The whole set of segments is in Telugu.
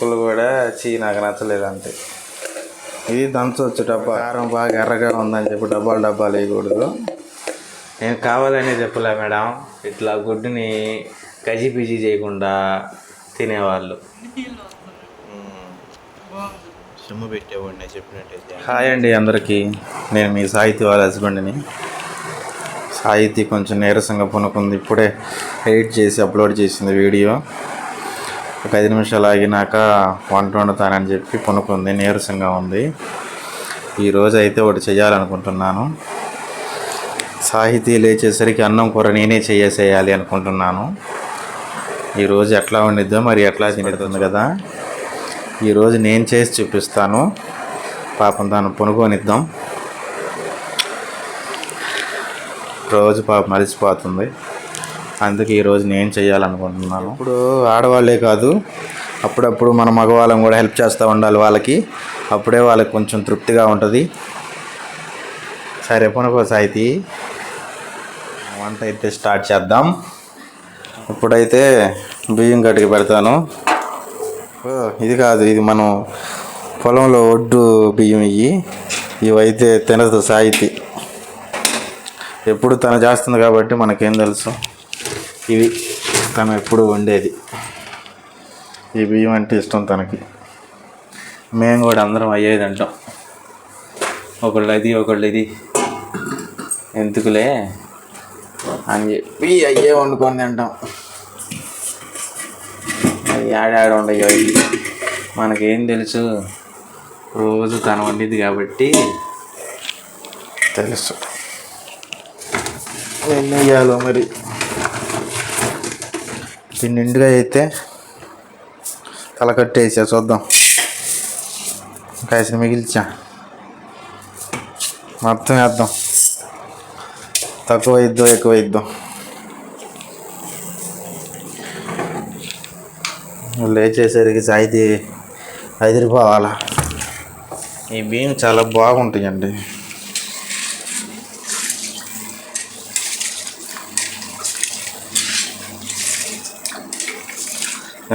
ముక్కలు కూడా చీ నాకు నచ్చలేదు అంతే. ఇది దంచవచ్చు డబ్బా కారం బాగా ఎర్రగా ఉందని చెప్పి డబ్బాలు డబ్బాలు వేయకూడదు. నేను కావాలనే చెప్పలే మేడం. ఇట్లా గుడ్డుని గజిబిజి చేయకుండా తినేవాళ్ళు. సొమ్ము పెట్టేవాడిని చెప్పినట్టయితే. హాయ్ అండి అందరికీ. నేను మీ సాహితీ వాళ్ళ హస్బెండ్ని సాహితీ కొంచెం నీరసంగా పునుకుంది. ఇప్పుడే ఎడిట్ చేసి అప్లోడ్ చేసింది వీడియో. ఒక ఐదు నిమిషాలు ఆగినాక వంట వండుతానని చెప్పి పునుకుంది నీరసంగా ఉంది. ఈరోజు అయితే ఒకటి చేయాలనుకుంటున్నాను. సాహితీ లేచేసరికి అన్నం కూర నేనే చేసేయాలి అనుకుంటున్నాను. ఈరోజు ఎట్లా వండిద్దో మరి ఎట్లా తింటుంది కదా. ఈరోజు నేను చేసి చూపిస్తాను. పాపం తాను పొనుకొనిద్దాం. రోజు పాప మరిచిపోతుంది. అందుకే ఈరోజు నేను చేయాలనుకుంటున్నాను. ఇప్పుడు ఆడవాళ్ళే కాదు అప్పుడప్పుడు మన మగవాళ్ళం కూడా హెల్ప్ చేస్తూ ఉండాలి వాళ్ళకి. అప్పుడే వాళ్ళకి కొంచెం తృప్తిగా ఉంటుంది. సరే పొనుకో సాయితీ. వంట అయితే స్టార్ట్ చేద్దాం. ఇప్పుడైతే బియ్యం కడిగి పెడతాను. ఇది కాదు ఇది మనం పొలంలో ఒడ్డు బియ్యం ఇవి ఇవైతే తినదు సాయితీ. ఎప్పుడు తను చేస్తుంది కాబట్టి మనకేం తెలుసు. ఇవి తను ఎప్పుడు వండేది. ఈ బియ్యం అంటే ఇష్టం తనకి. మేము కూడా అందరం అయ్యేది అంటాం ఒకళ్ళు అది ఒకళ్ళు ఇది ఎందుకులే? అని చెప్పి అయ్యే వండుకొని తింటాం. ఏడాడ ఉండయో మనకేం తెలుసు? రోజు తను వండింది కాబట్టి తెలుసు. ఎన్ని అయ్యాలో మరి? దీన్ని నిండుగా అయితే తలకట్టు వేసా చూద్దాం. కాసిన మిగిల్చా మొత్తం వేద్దాం. తక్కువ ఇద్దాం ఎక్కువ ఇద్దాం లేచేసరికి సాయితీ అదిరిపోవాలా ఈ బియ్యం చాలా బాగుంటాయండి.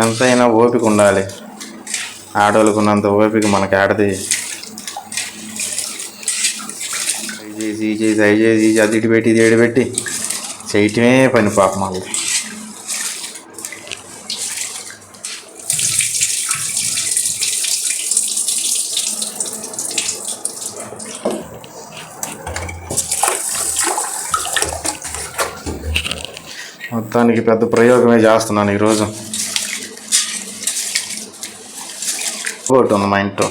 ఎంతైనా ఓపిక ఉండాలి. ఆడవాళ్ళకు ఉన్నంత ఓపిక మనకి ఆడది. అవి చేసి ఇది చేసి అవి చేసి అది ఇటు పెట్టి ఇది ఏడు పెట్టి. చేయటమే పని పాపం మళ్ళీ మొత్తానికి పెద్ద ప్రయోగమే చేస్తున్నాను ఈరోజు. ఒకటి ఉంది మా ఇంట్లో.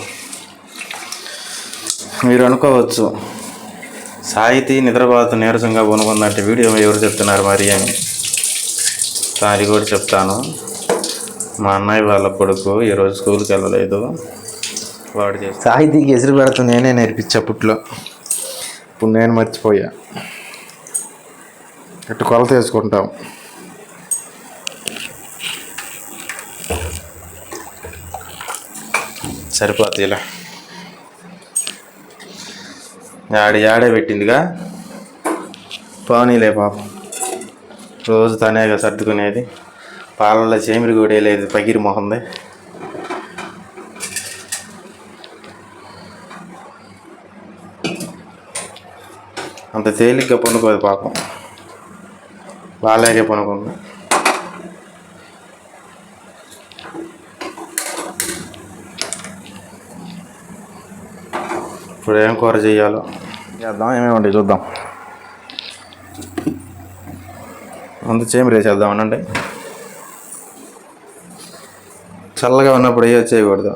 మీరు అనుకోవచ్చు సాహితీ నిద్రపోతూ నీరసంగా కొనుక్కుందంటే వీడియో ఎవరు చెప్తున్నారు మరి అని. దాని కూడా చెప్తాను. మా అన్నయ్య వాళ్ళ కొడుకు ఈరోజు స్కూల్కి వెళ్ళలేదు. వాడు చేసి సాహితీకి ఎసురు పెడుతూ నేనే నేర్పించా అప్పట్లో ఇప్పుడు నేను మర్చిపోయా. ఇటు కొలత వేసుకుంటాం. సరిపోతుంది ఇలా యాడ యాడే పెట్టిందిగా? పోనీలే పాపం. రోజు తనేగా సర్దుకునేది. పాలల్లో చేమిరి కూడా లేదు పగిరి మొహంది. అంత తేలిగ్గా పనుకోదు పాపం. బాగాలేకే పనుకుంది ఇప్పుడు ఏం కూర చేయాలో? చేద్దాం ఏమేమి ఉంటాయి చూద్దాం. అందు చేమిరి వేసేద్దాం అనండి. చల్లగా ఉన్నప్పుడు ఏ చేయకూడదు.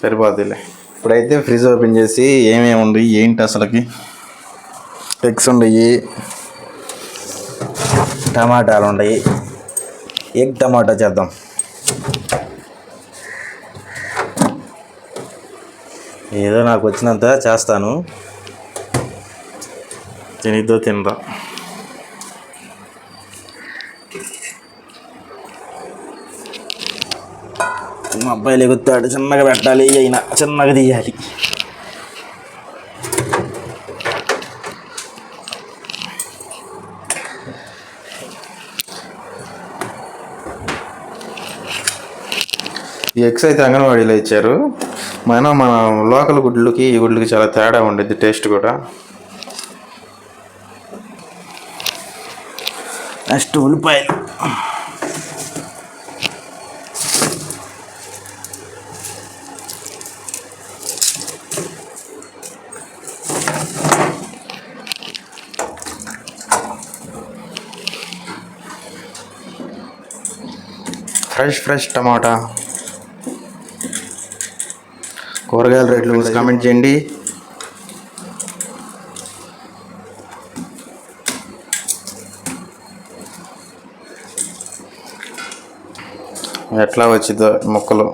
సరిపోతుందిలే ఇప్పుడైతే ఫ్రిడ్జ్ ఓపెన్ చేసి ఏమేమి ఉంది ఏంటి అసలుకి? ఎగ్స్ ఉండయి టమాటాలు ఉన్నాయి. ఎగ్ టమాటా చేద్దాం. ఏదో నాకు వచ్చినంత చేస్తాను. తినిద్దో తినదా మా అబ్బాయి లెగుతాడు చిన్నగా పెట్టాలి అయినా చిన్నగా తీయాలి. ఎక్స్ ఎగ్స్ అయితే అంగన్వాడీలో ఇచ్చారు. మన మన లోకల్ గుడ్లకి ఈ గుడ్లకి చాలా తేడా ఉండిద్ది టేస్ట్ కూడా. నెక్స్ట్ ఉల్లిపాయలు. ఫ్రెష్ ఫ్రెష్ టమాటా. కూరగాయల రేట్లు కూడా కామెంట్ చేయండి. ఎట్లా వచ్చిందో మొక్కలు?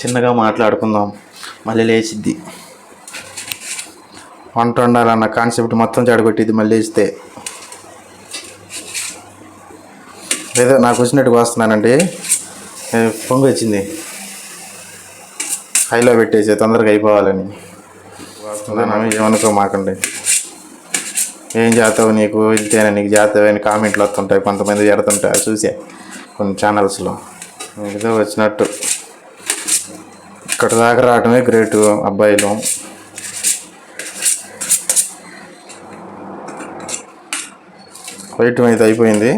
చిన్నగా మాట్లాడుకుందాం. మళ్ళీ లేచిద్ది. వంట వండాలన్న కాన్సెప్ట్ మొత్తం చెడగొట్టింది మళ్ళీ ఇస్తే ఏదో నాకు వచ్చినట్టు వస్తున్నానండి. పొంగు వచ్చింది. హైలో పెట్టేసి తొందరగా అయిపోవాలని. వస్తున్నాను ఏమనుకో మాకండి. ఏం చేస్తావు నీకు? ఇంతేనా నీకు చేస్తావు అని కామెంట్లు వస్తుంటాయి. కొంతమంది పెడుతుంటాయి చూసే కొన్ని ఛానల్స్లో ఏదో వచ్చినట్టు. ఇక్కడ దాకా రావటమే గ్రేట్ అబ్బాయిలు. వైట్ అయితే అయిపోయింది.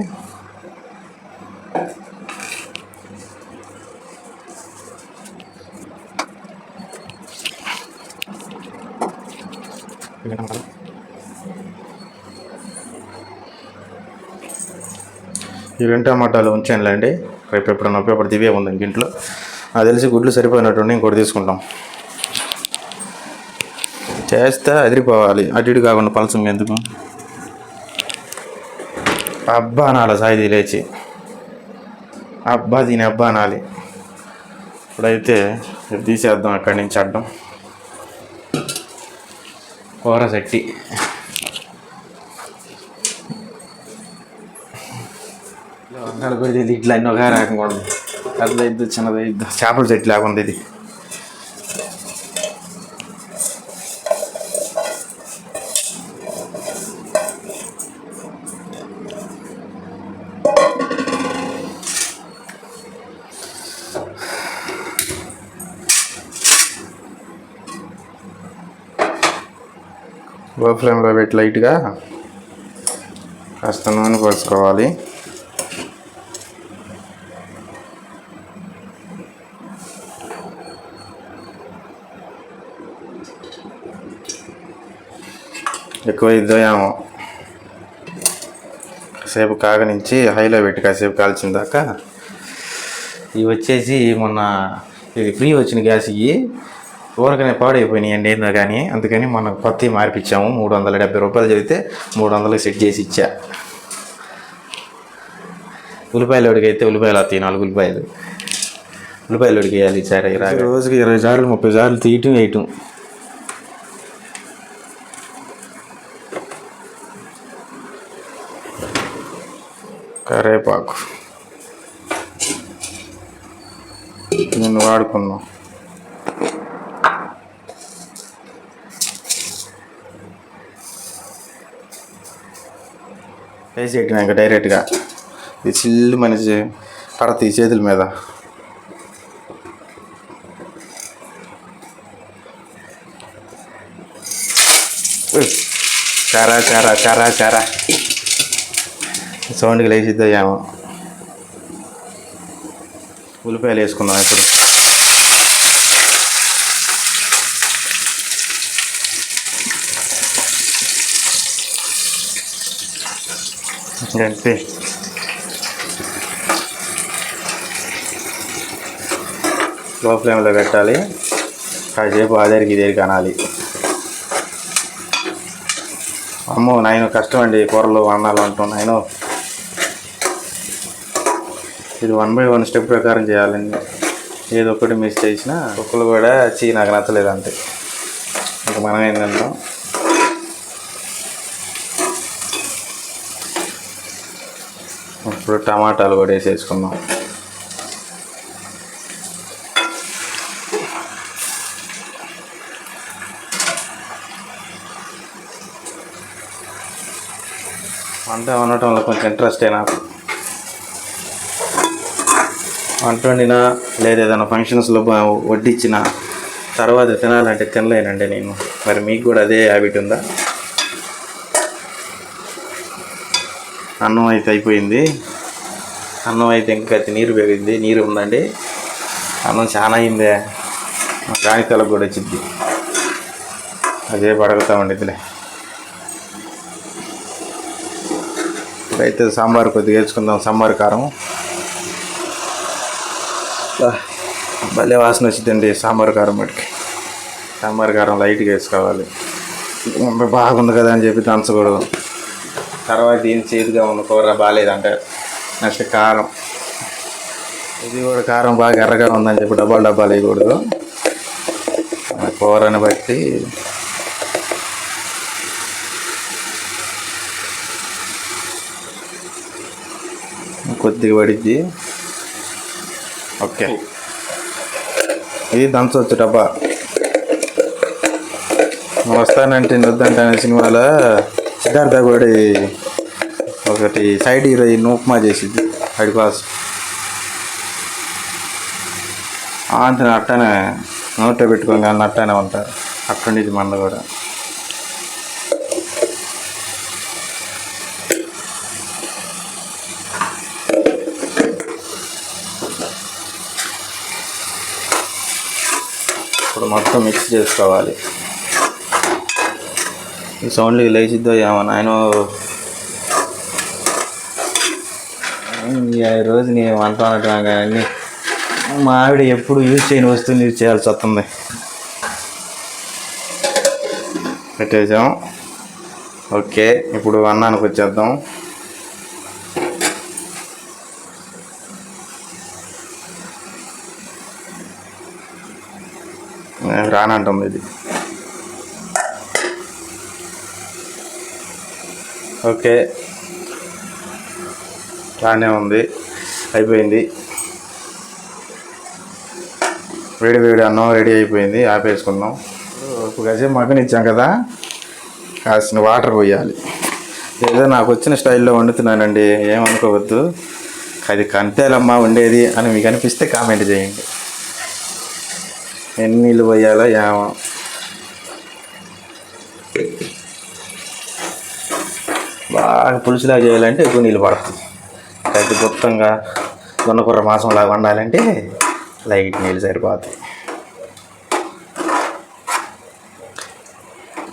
ఈ రెండు టమాటాలు ఉంచానులేండి రేపు ఎప్పుడన్నా ఉపయోగపడి దివే ఉంది ఇంక ఇంట్లో. నాకు తెలిసి గుడ్లు సరిపోయినట్టుండి ఇంకోటి తీసుకుంటాం. చేస్తే అదిరిపోవాలి అటు ఇటు కాకుండా పలసం ఎందుకు? అబ్బా అనాలి సాయి లేచి. అబ్బా దీని అబ్బా అనాలి ఇప్పుడైతే తీసేద్దాం. అక్కడి నుంచి అడ్డం. కూర సెట్టి. నలుగురిది పోయేది ఇట్లా అన్నీ ఒకే రకంగా ఉంది పెద్ద ఇద్దు చిన్నది ఇద్దు చేపల చెట్టు లేకుండా ఇది. లో ఫ్లేమ్లో పెట్టి లైట్గా కాస్త నూనె పోసుకోవాలి. ఎక్కువ ఇద్దాయేమో కాసేపు కాగనించి హైలో పెట్టి కాసేపు కాల్చిన దాకా ఇవి వచ్చేసి మొన్న ఇది ఫ్రీ వచ్చిన గ్యాస్ ఇవి ఊరకనే పాడైపోయినాయండి ఏందో కానీ. అందుకని మొన్న కొత్తవి మార్పించాము మూడు వందల డెబ్బై రూపాయలు చదివితే మూడు వందలకి సెట్ చేసి ఇచ్చా. ఉల్లిపాయలు ఉడికైతే ఉల్లిపాయలు వస్తాయి నాలుగు ఉల్లిపాయలు. ఉల్లిపాయలు ఉడికేయాలి సరే రోజుకి ఇరవై సార్లు ముప్పై సార్లు తీయటం వేయటం. కరేపాకు నేను వాడుకున్నాం. వేసి పెట్టినాక డైరెక్ట్గా ఇది చిల్లు మనిషి పడతాయి చేతుల మీద. చారా చారా చారా చారా. సౌండ్కి లేచిద్దాయేమో ఉల్లిపాయలు వేసుకుందాం ఇప్పుడు. గంటే లో ఫ్లేమ్లో పెట్టాలి. కాసేపు ఆధారికి ఇదేరికి అనాలి. అమ్మో నాయన కష్టం అండి కూరలు అన్నాలు అంటాం ఇది వన్ బై వన్ స్టెప్ ప్రకారం చేయాలండి. ఏదో ఒకటి మిస్ చేసినా కుక్కలు కూడా చీ నాకు నచ్చలేదు అంతే. ఇంకా మనం ఏంటంటాం ఇప్పుడు టమాటాలు కూడా వేసేసుకుందాం. వంట వండటంలో కొంచెం ఇంట్రెస్ట్ నాకు. వంట వండినా లేదా ఏదైనా ఫంక్షన్స్లో వడ్డించిన తర్వాత తినాలంటే తినలేనండి నేను. మరి మీకు కూడా అదే హ్యాబిట్ ఉందా? అన్నం అయితే అయిపోయింది. అన్నం అయితే ఇంకా నీరు పెరిగింది. నీరు ఉందండి. అన్నం చాలా అయిందే. గానికలకు కూడా వచ్చింది. అదే పడగతా ఉండిద్దిలే. ఇప్పుడైతే సాంబార్ కొద్దిగా వేసుకుందాం. సాంబార్ కారం. భలే వాసన వచ్చిందండి సాంబార్ కారం మటుకి. సాంబార్ కారం లైట్గా వేసుకోవాలి. బాగుంది కదా అని చెప్పి దంచకూడదు. తర్వాత ఏం చేదుగా ఉన్న కూర బాగాలేదంటారు నెక్స్ట్ కారం. ఇది కూడా కారం బాగా ఎర్రగా ఉందని చెప్పి డబ్బాలు డబ్బాలు వేయకూడదు. కూరని బట్టి కొద్దిగా పడిద్ది ఓకే. ఇది దంచవచ్చు డబ్బా నువ్వు వస్తానంటే నేను అనే సినిమాలో. సిద్ధార్థ కూడా ఒకటి సైడ్ హీరోయిన్ ఉప్మా చేసిద్ది వాడి కోసం. అంత అట్టనే నోట్లో పెట్టుకోగానే అట్టనే ఉంటారు అక్కడి నుంచి మన కూడా. మొత్తం మిక్స్ చేసుకోవాలి. ఈ సౌండ్కి లేచిద్దో ఏమో నాయన. ఈ రోజు నేను వంట అనటం కానీ మా ఆవిడ ఎప్పుడు యూజ్ చేయని వస్తువులు యూజ్ చేయాల్సి వస్తుంది. పెట్టేసాం. ఓకే ఇప్పుడు అన్నానికి వచ్చేద్దాం నేను రానంటుంది ఇది. ఓకే. బాగానే ఉంది. అయిపోయింది. వేడి వేడి అన్నం రెడీ అయిపోయింది. ఆపేసుకుందాం ఇప్పుడు కాసేపు మగ్గనిచ్చాం కదా. కాసిన వాటర్ పోయాలి. ఏదో నాకు వచ్చిన స్టైల్లో వండుతున్నానండి. ఏమనుకోవద్దు. అది కంతేలమ్మా ఉండేది అని మీకు అనిపిస్తే కామెంట్ చేయండి. ఎన్ని నీళ్ళు పోయాలో? ఏమో. బాగా పులుసులా చేయాలంటే ఎక్కువ నీళ్ళు పడుతుంది పెద్ద గుప్తంగా దొన్నకూర మాసంలాగా వండాలంటే లైట్ నీళ్ళు సరిపోతాయి.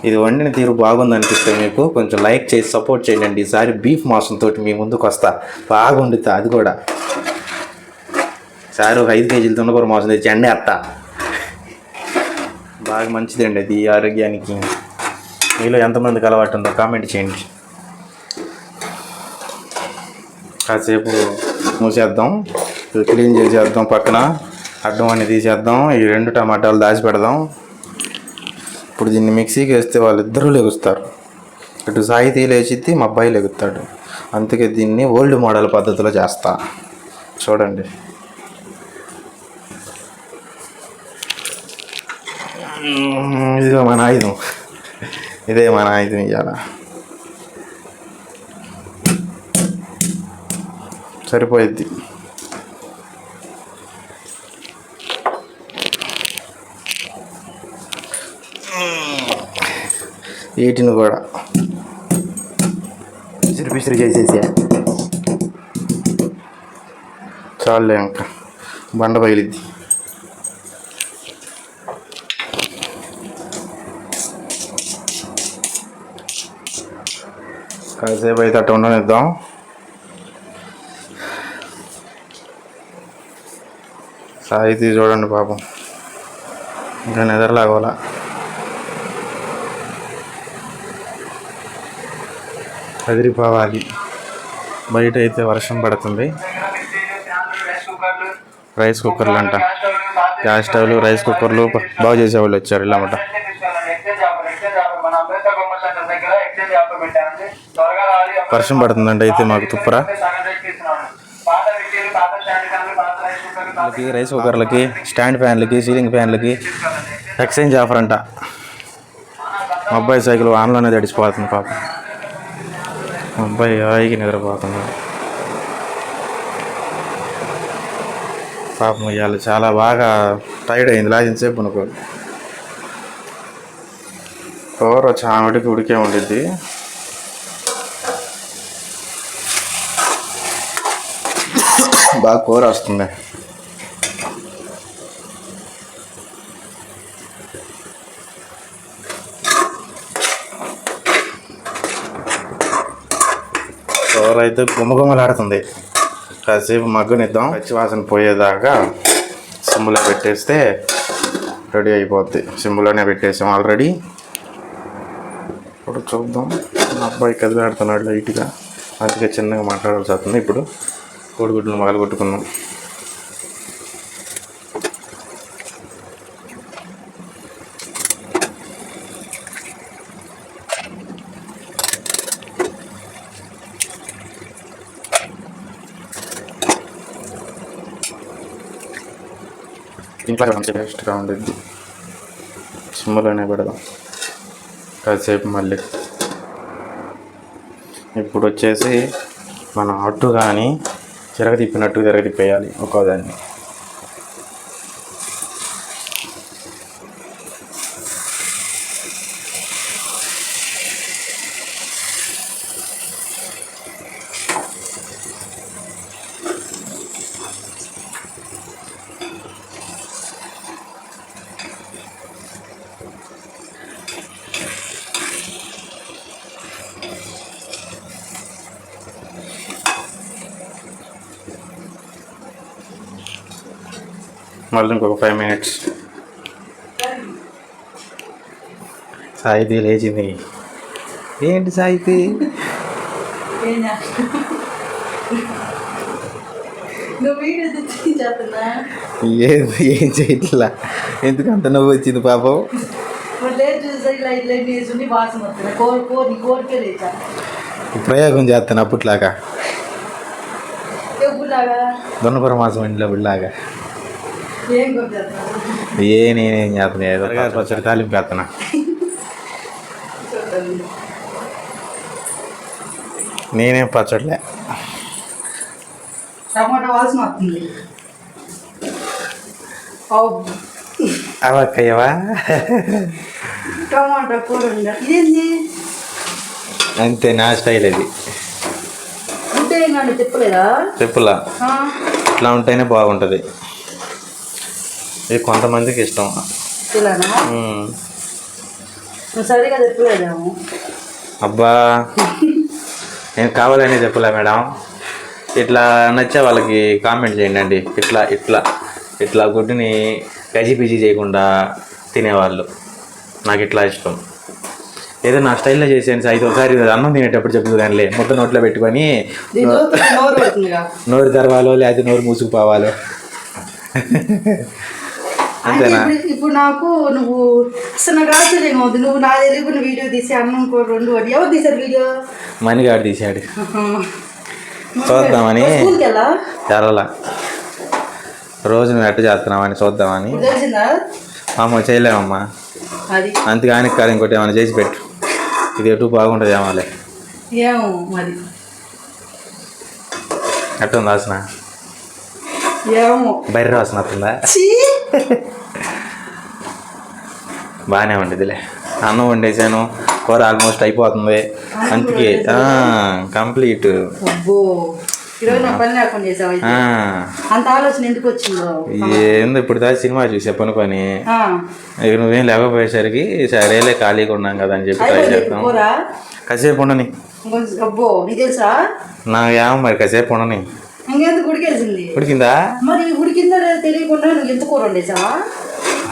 ఇది వండిన తీరు బాగుంది అనిపిస్తే మీకు కొంచెం లైక్ చేసి సపోర్ట్ చేయండి ఈసారి బీఫ్ మాసంతో మీ ముందుకు వస్తా. బాగా వండుతా అది కూడా. సార్ ఒక ఐదు కేజీలు దున్నకూర మాసం తెచ్చి ఎండే అత్తా. బాగా మంచిదండి అది ఆరోగ్యానికి. మీలో ఎంతమందికి అలవాటు ఉందో కామెంట్ చేయండి. కాసేపు మూసేద్దాం క్లీన్ చేసేద్దాం పక్కన. అడ్డం అని తీసేద్దాం ఈ రెండు టమాటాలు దాచి పెడదాం. ఇప్పుడు దీన్ని మిక్సీకి వేస్తే వాళ్ళిద్దరూ లెగుస్తారు. ఇటు సాహితీ లేచిద్ది మా అబ్బాయి లెగుతాడు. అందుకే దీన్ని ఓల్డ్ మోడల్ పద్ధతిలో చేస్తా. చూడండి. ఇదిగో మన ఆయుధం ఇదే మన ఆయుధం ఇవాళ సరిపోయిద్ది. వీటిని కూడా? పిసిరి పిసిరి చేసేసా. చాలులే ఇంకా. బండ బయలుద్ది కాసేపు అయితే అట్ట ఉండనిద్దాం. సాహితీ చూడండి పాపం. ఇంకా నిద్రలాగోలా కదిరిపోవాలి బయట అయితే వర్షం పడుతుంది. రైస్ కుక్కర్లు అంట. గ్యాస్ స్టవ్లు రైస్ కుక్కర్లు బాగు బాగు చేసేవాళ్ళు వచ్చారు ఇలా అన్నమాట వర్షం పడుతుందండి. అయితే మాకు తుప్పర. రైస్ కుక్కర్లకి స్టాండ్ ఫ్యాన్లకి సీలింగ్ ఫ్యాన్లకి ఎక్స్చేంజ్ ఆఫర్ అంట. మా అబ్బాయి సైకిల్ ఆన్లోనే తడిసిపోతుంది పాపం. అబ్బాయి హాయికి నిద్రపోతున్నాడు. పాపం ఇవాళ చాలా బాగా టైర్డ్ అయింది. లాజించేపు అనుకో కూర చామటికి ఉడికే ఉండిద్ది. బాగా కూర వస్తుంది. కూర అయితే గుమగుమలాడుతుంది. కాసేపు మగ్గనిద్దాం. పచ్చి వాసన పోయేదాకా సిమ్లో పెట్టేస్తే రెడీ అయిపోద్ది. సిమ్లోనే పెట్టేసాం ఆల్రెడీ. ఇప్పుడు చూద్దాం. మా అబ్బాయి కదిలాడుతున్నాడు లైట్గా. అందుకే చిన్నగా మాట్లాడాల్సి వస్తుంది ఇప్పుడు. కోడిగుడ్లను మొదలు కొట్టుకున్నాం ఇంట్లో మంచి టేస్ట్గా ఉండిద్ది. సిమ్లోనే పెడదాం. కాసేపు మళ్ళీ. ఇప్పుడు వచ్చేసి మన అటు కానీ తిరగతిప్పినట్టు తిరగతిప్పేయాలి ఒక్కోదాన్ని. మళ్ళీ ఇంకొక ఫైవ్ మినిట్స్ సాయితీ లేచింది. ఏంటి సాయితీ ఏం ఏం చేయట్లా? ఎందుకు అంత నవ్వు వచ్చింది పాపం? ప్రయోగం చేస్తాను అప్పట్లాగా. దొన్నపుర మాసం ఇంట్లో లాగా ఏం చేస్తున్నా నేనేం చేస్తాను ఏదో పచ్చడి తాలింపు వేస్తున్నా నేనేం పచ్చడిలే. టమాటా వాసన వస్తుంది. అబ్బ్. అవక్కయ్యవా? టమాటా కూర అంతే నా స్టైల్ అది. చెప్పలేదా? చెప్పులా. ఇట్లా ఉంటేనే బాగుంటుంది. ఇది కొంతమందికి ఇష్టం. సరిగా చెప్పలేదేమో అబ్బా. నేను కావాలనే చెప్పలే మేడం. ఇట్లా నచ్చే వాళ్ళకి కామెంట్ చేయండి అండి ఇట్లా ఇట్లా. ఇట్లా గుడ్డుని గజి పిజి చేయకుండా తినేవాళ్ళు. నాకు ఇట్లా ఇష్టం. ఏదో నా స్టైల్లో చేసాను సార్. ఇది ఒకసారి అన్నం తినేటప్పుడు చెప్తుంది కానీ ముద్ద నోట్లో పెట్టుకొని నోరు తెరవాలో లేకపోతే నోరు మూసుకుపోవాలో. అంతేనా ఇప్పుడు నాకు నువ్వు అసలు నాకు ఆశ్చర్యం అవుతుంది నువ్వు నా తెలియకుండా వీడియో తీసి అన్నం కూర రెండు వాటి ఎవరు తీశారు వీడియో? మణిగాడు తీశాడు. చూద్దామని తెరలా. రోజు నువ్వు ఎట్ట చేస్తున్నావని చూద్దామని. అమ్మ చేయలేమమ్మా అది. అంతగానికి కాదు ఇంకోటి ఏమైనా చేసి పెట్టు. ఇది ఎటు బాగుంటుంది ఏమాలే. ఏమో మరి. ఎట్టుంది వాసన ఏమో. వాసన వస్తుందా ఛీ! బాగానే ఉండేదిలే అన్నం వండేసాను. కూర ఆల్మోస్ట్ అయిపోతుంది. అందుకే కంప్లీట్ ఏంది ఇప్పుడు దాకా సినిమా చూసే పని పని. ఇక నువ్వేం లేకపోయేసరికి సరేలే ఖాళీగా ఉన్నాం కదా అని చెప్పి ట్రై చేద్దాం. కూర? కాసేపు ఉండని. నాకు ఏమో మరి కాసేపు ఉండని. ఇంకెందుకు ఉడికేసింది ఉడికిందా మరి ఉడికిందో తెలియకుండా నువ్వు ఎంత కూర వండేసావా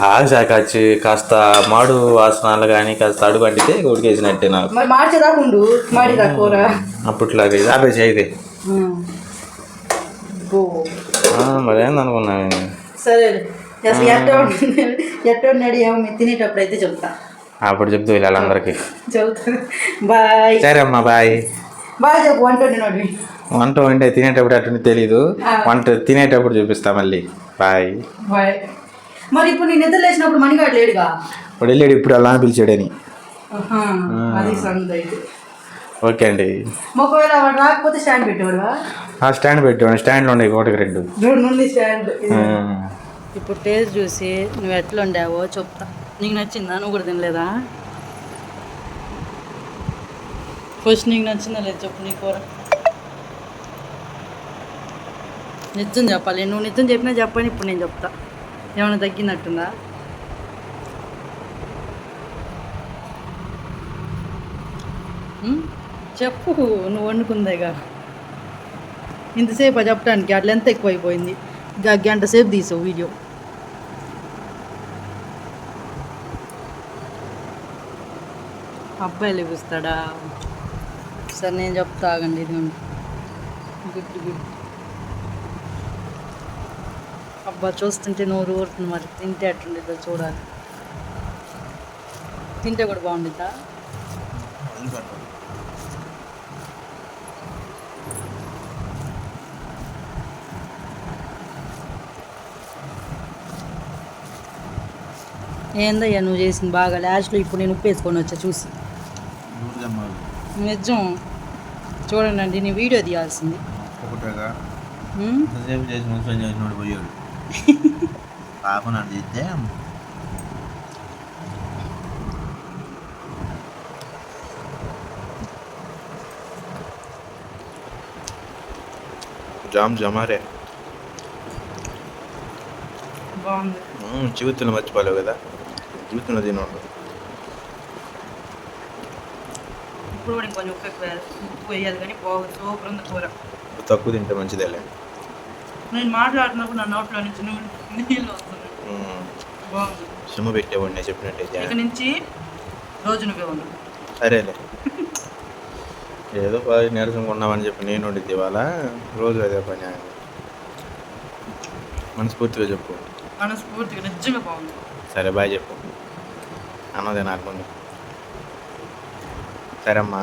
ఆగాచి కాస్త మాడు వాసనాలు కానీ కాస్త అడుగు అంటితే ఉడికేసినట్టే నాకు. మరి మార్చేదాకా ఉండు మాడిదా కూర? అప్పట్లాగా ఇది. ఆపేసి అయితే మరి సరే అసలు ఎట్ట ఎట్ట ఉన్నాడు ఏమో తినేటప్పుడు అయితే చెప్తా. అప్పుడు చెప్తూ వీళ్ళందరికీ చెబుతా బాయ్. సరే అమ్మా బాయ్. బాయ్ చెప్పు వంట వంట వంటే తినేటప్పుడు అటు తెలీదు. వంట తినేటప్పుడు చూపిస్తా మళ్ళీ. బాయ్. బాయ్. మరి ఇప్పుడు నేను నిద్ర లేచినప్పుడు మణిగాడు లేడుగా? ఇప్పుడు వెళ్ళాడు ఇప్పుడు అలా పిలిచాడని. ఆహా, అది సంగతి. అయితే ఓకే అండి. ఒకవేళ వాడు రాకపోతే స్టాండ్ పెట్టేవాడువా ఆ స్టాండ్ పెట్టాను స్టాండ్లో ఉన్నాయి ఒకటికి రెండు. రెండు స్టాండ్. ఇప్పుడు టేస్ట్ చూసి నువ్వు ఎట్లా ఉండావో చెప్తా. నీకు నచ్చిందా? నువ్వు కూడా తినలేదా? ఫస్ట్ నీకు నచ్చిందా? లేదు చెప్పు నీ కూర. నిజం చెప్పాలి. నువ్వు నిజం చెప్పినా చెప్పని ఇప్పుడు నేను చెప్తా. ఏమైనా తగ్గినట్టుందా చెప్పు నువ్వు వండుకుందేగా ఇంతసేపు చెప్పడానికి అట్లా ఎంత ఎక్కువైపోయింది. గ- గంట సేపు తీసావు వీడియో. అబ్బాయిలు ఇస్తాడా సరే నేను చెప్తా ఆగండి ఇది గుడ్ గుడ్. అబ్బా చూస్తుంటే నోరు ఊరుతుంది మరి. తింటే ఎట్లుండిద్దో చూడాలి. తింటే కూడా బాగుండిద్దా? ఏందయ్యా నువ్వు చేసింది బాగా? లాస్ట్లో ఇప్పుడు నేను ఉప్పు వేసుకొని వచ్చా చూసి. నిజం. చూడండి అండి నీ వీడియో తీయాల్సింది. ఒకటేగా ఉమ్? ఎంతసేపు చేసి ముసలి చేసినోడు పోయాడు పాప నన్ను చేస్తే జామ్ జమారే బాగుంది జీవితంలో మర్చిపోలేవు కదా. జీవితంలో తినోడు ఇప్పుడు కూడా ఇంకొంచెం ఉప్పు ఎక్కువ వేయాలి. ఉప్పు వేయాలి కానీ బాగుంది. సూపర్ ఉంది కూర. తక్కువ తింటే మంచిదేలే. నేను మాట్లాడుతున్నప్పుడు నా నోట్లో నుంచి నీళ్ళు వస్తున్నాయి. బాగుంది. సిమ్ము పెట్టేవాడిని చెప్పినట్టయితే ఇక నుంచి రోజు నువ్వే ఉండు సరేలే. ఏదో పది నీరసంగా ఉన్నామని చెప్పి నేను వండిద్ది ఇవాళ. రోజు అదే పని ఆయన. మనస్ఫూర్తిగా చెప్పు. మనస్ఫూర్తిగా నిజంగా బాగుంది. సరే బాయ్ చెప్పు. అన్నదే నాకు సరే అమ్మా